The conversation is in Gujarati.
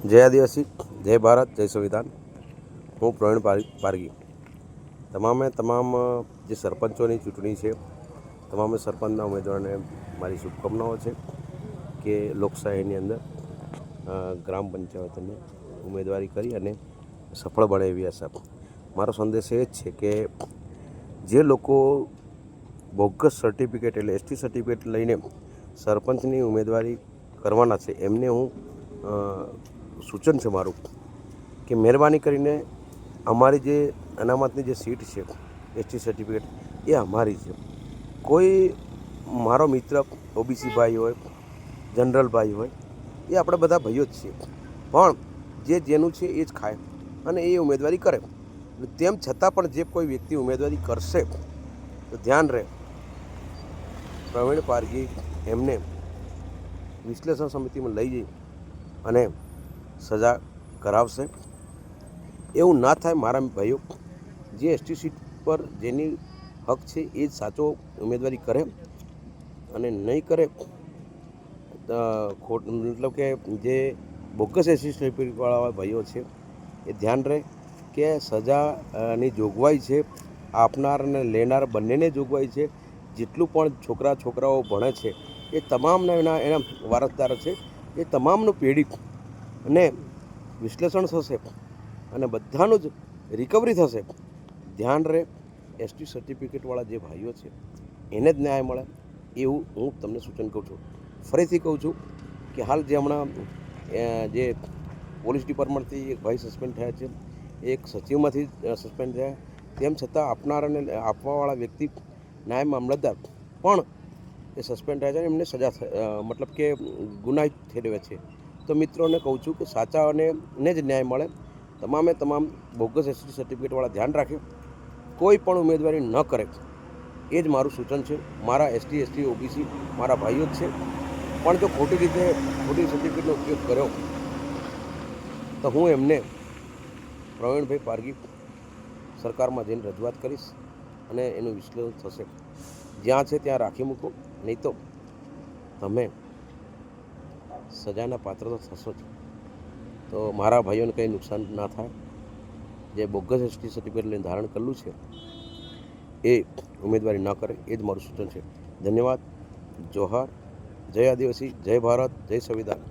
જય આદિવાસી, જય ભારત, જય સંવિધાન. હું પ્રવીણ પારી, પારગી. તમામે તમામ જે સરપંચોની ચૂંટણી છે, તમામે સરપંચના ઉમેદવારોને મારી શુભકામનાઓ છે કે લોકશાહીની અંદર ગ્રામ પંચાયતની ઉમેદવારી કરી અને સફળ બને એવી આશા. મારો સંદેશ એ જ છે કે જે લોકો બોગસ સર્ટિફિકેટ એટલે એસટી સર્ટિફિકેટ લઈને સરપંચની ઉમેદવારી કરવાના છે, એમને હું સૂચન છે મારું કે મહેરબાની કરીને અમારી જે અનામતની જે સીટ છે એસટી સર્ટિફિકેટ એ અમારી છે. કોઈ મારો મિત્ર ઓબીસી ભાઈ હોય જનરલ ભાઈ હોય, એ આપણે બધા ભાઈઓ જ છીએ પણ જે જેનું છે એ જ ખાય અને એ ઉમેદવારી કરે. તેમ છતાં પણ જે કોઈ વ્યક્તિ ઉમેદવારી કરશે, તો ધ્યાન રહે. પ્રવીણ પારગી એમને વિશ્લેષણ સમિતિમાં લઈ જઈ અને સજા કરાવશે. એવું ના થાય મારા ભાઈઓ. જે એસટી સીટ પર જેની હક છે એ જ સાચો ઉમેદવારી કરે અને નહીં કરે ખોટ, મતલબ કે જે બોગસ એસટી સર્ટિફિકેટવાળા ભાઈઓ છે એ ધ્યાન રહે કે સજાની જોગવાઈ છે, આપનાર અને લેનાર બંનેને જોગવાઈ છે. જેટલું પણ છોકરા છોકરાઓ ભણે છે એ તમામના એના એના વારસદાર છે. એ તમામનું પેઢી અને વિશ્લેષણ થશે અને બધાનું જ રિકવરી થશે. ધ્યાન રહે એસટી સર્ટિફિકેટવાળા જે ભાઈઓ છે, એને જ ન્યાય મળે એવું હું તમને સૂચન કહું છું. ફરીથી કહું છું કે હાલ જે હમણાં જે પોલીસ ડિપાર્ટમેન્ટથી એક ભાઈ સસ્પેન્ડ થયા છે એક સચિવમાંથી સસ્પેન્ડ થયા. તેમ છતાં આપનાર અને આપવાવાળા વ્યક્તિ નાયબ મામલતદાર, પણ એ સસ્પેન્ડ થયા છે એમને સજા મતલબ કે ગુનાહિત ઠેરવે છે. તો મિત્રોને કહું છું કે સાચા અને ને જ ન્યાય મળે. તમામે તમામ બોગસ એસટી સર્ટિફિકેટવાળા ધ્યાન રાખે. કોઈ પણ ઉમેદવારી ન કરે. એ જ મારું સૂચન છે. મારા એસટી એસટી ઓબીસી મારા ભાઈઓ જ છે. પણ જો ખોટી રીતે ખોટી સર્ટિફિકેટનો ઉપયોગ કર્યો, તો હું એમને પ્રવીણભાઈ પારગી સરકારમાં જઈને રજૂઆત કરીશ અને એનું વિશ્લેષણ થશે. જ્યાં છે ત્યાં રાખી મૂકો. નહીં તો તમે સજાના પાત્ર તો થશો જ તો મારા ભાઈઓને કંઈ નુકસાન ના થાય. જે બોગસ એસટી સર્ટિફિકેટ લઈને ધારણ કરેલું છે, એ ઉમેદવારી ન કરે, એ જ મારું સૂચન છે. ધન્યવાદ. જોહાર. જય આદિવાસી. જય ભારત. જય સંવિધાન.